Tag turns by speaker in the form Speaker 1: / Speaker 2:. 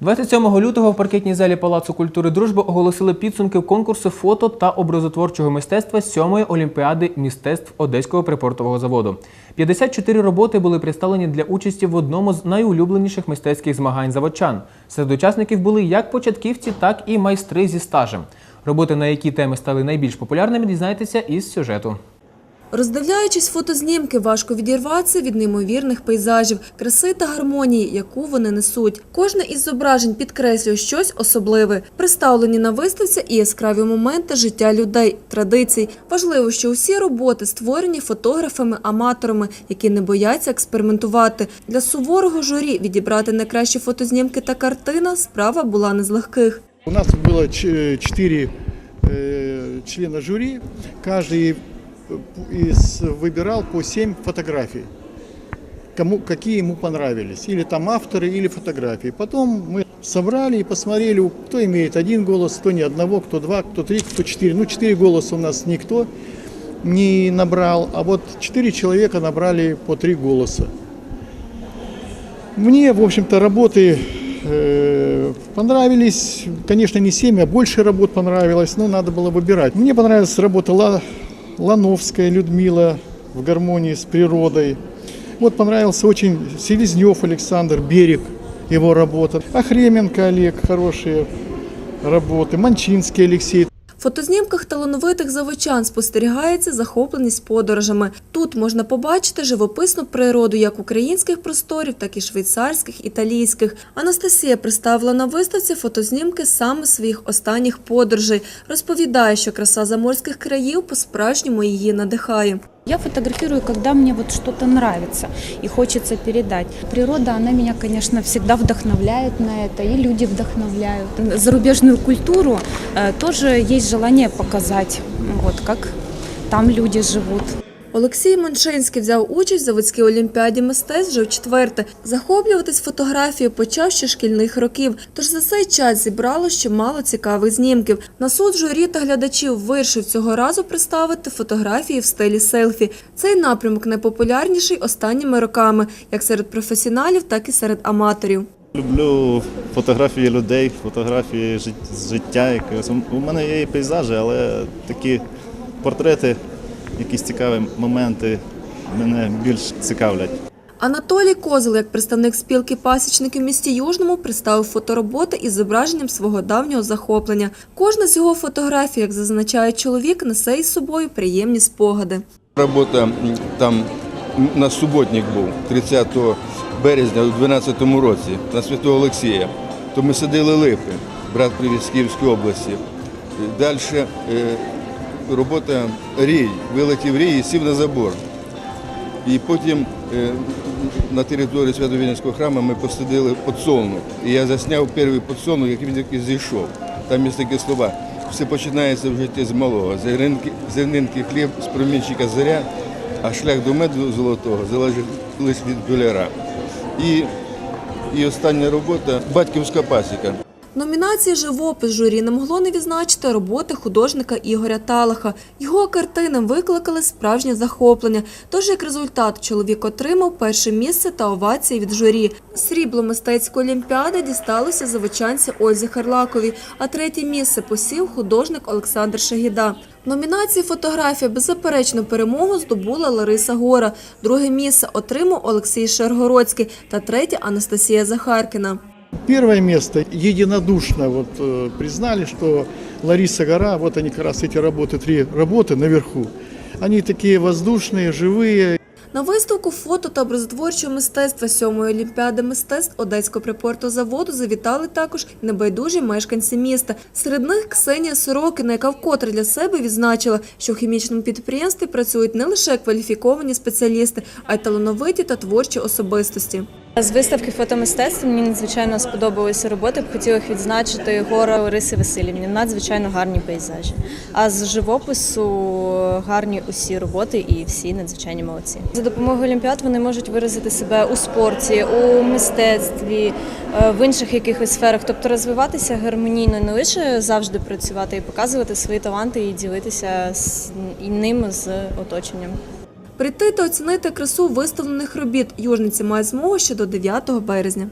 Speaker 1: 27 лютого в паркетній залі Палацу культури Дружби оголосили підсумки конкурсу фото та образотворчого мистецтва сьомої олімпіади мистецтв Одеського припортового заводу. 54 роботи були представлені для участі в одному з найулюбленіших мистецьких змагань заводчан. Серед учасників були як початківці, так і майстри зі стажем. Роботи, на які теми стали найбільш популярними, дізнайтеся із сюжету.
Speaker 2: Роздивляючись фотознімки, важко відірватися від неймовірних пейзажів, краси та гармонії, яку вони несуть. Кожне із зображень підкреслює щось особливе. Представлені на виставці і яскраві моменти життя людей, традицій. Важливо, що усі роботи створені фотографами-аматорами, які не бояться експериментувати. Для суворого журі відібрати найкращі фотознімки та картина справа була не з легких.
Speaker 3: У нас было ч- четыре э, члена жюри, каждый э, из, выбирал по семь фотографий, кому, какие ему понравились, или там авторы, или фотографии. Потом мы собрали и посмотрели, кто имеет один голос, кто ни одного, кто два, кто три, кто четыре. Ну, четыре голоса у нас никто не набрал, а вот четыре человека набрали по три голоса. Мне, в общем-то, работы э, понравились. Конечно, не 7, а больше работ понравилось, но надо было выбирать. Мне понравилась работа Ла- Лановская Людмила в гармонии с природой. Вот понравился очень Селезнев Александр, Берег, его работа. Охременко Олег, хорошие работы. Манчинский Алексей,
Speaker 2: Фотознімках талановитих завочан спостерігається захопленість подорожами. Тут можна побачити живописну природу як українських просторів, так і швейцарських, італійських. Анастасія представила на виставці фотознімки саме своїх останніх подорожей. Розповідає, що краса заморських країв по-справжньому її надихає.
Speaker 4: Я фотографирую, когда мне вот что-то нравится и хочется передать. Природа, она меня, конечно, всегда вдохновляет на это, и люди вдохновляют. Зарубежную культуру э, тоже есть желание показать, вот как там люди живут.
Speaker 2: Олексій Мончинський взяв участь в заводській олімпіаді мистецтв вже вчетверте. Захоплюватись фотографією почав ще шкільних років. Тож за цей час зібрало ще мало цікавих знімків. На суд журі та глядачів вирішив цього разу представити фотографії в стилі селфі. Цей напрямок найпопулярніший останніми роками, як серед професіоналів, так і серед аматорів.
Speaker 5: Люблю фотографії людей, фотографії жит- життя. У мене є і пейзажі, але такі портрети, якісь цікаві моменти мене більш цікавлять.
Speaker 2: Анатолій Козел, як представник спілки пасічників в місті Южному, представив фотороботи із зображенням свого давнього захоплення. Кожна з його фотографій, як зазначає чоловік, несе із собою приємні спогади.
Speaker 6: Робота там на суботник був 30 березня у 12-му році на Святого Олексія. То ми садили липи, брат привіз з Київської області. Далі робота рій, вилетів рій і сів на забор. І потім е, на території Свято-Вінницького храму ми посадили подсолнух. І я засняв перший подсолнух, як він зійшов. Там є такі слова. Все починається в житті з малого. Зернинки, хліб з промінчика заря, а шлях до меду золотого залежить лише від доляра. І, і остання робота батьківська пасіка.
Speaker 2: Номінації живопис журі не могло не відзначити роботи художника Ігоря Талаха. Його картини викликали справжнє захоплення. Тож, як результат, чоловік отримав перше місце та овації від журі. Срібло мистецької олімпіади дісталося заводчанці Ользі Харлаковій, а третє місце посів художник Олександр Шагіда. Номінації фотографія беззаперечну перемогу здобула Лариса Гора. Друге місце отримав Олексій Шергородський та третє Анастасія Захаркіна.
Speaker 3: Первое место единодушно вот, э, признали, что Лариса Гора, вот они как раз эти работы, три работы наверху, они такие воздушные, живые,
Speaker 2: На виставку фото та образотворчого мистецтва сьомої олімпіади мистецтв Одеського припорту заводу завітали також і небайдужі мешканці міста. Серед них Ксенія Сорокіна, яка вкотре для себе відзначила, що в хімічному підприємстві працюють не лише кваліфіковані спеціалісти, а й талановиті та творчі особистості.
Speaker 7: З виставки фотомистецтва мені надзвичайно сподобалися роботи. Б хотіла їх відзначити Єгора Лариси Васильівні. Надзвичайно гарні пейзажі. А з живопису гарні усі роботи і всі надзвичайні молодці. За допомогою олімпіад вони можуть виразити себе у спорті, у мистецтві, е, в інших якихось сферах, тобто розвиватися гармонійно, не лише завжди працювати і показувати свої таланти і ділитися з ними з оточенням.
Speaker 2: Прийти та оцінити красу виставлених робіт южниці мають змогу ще до 9 березня.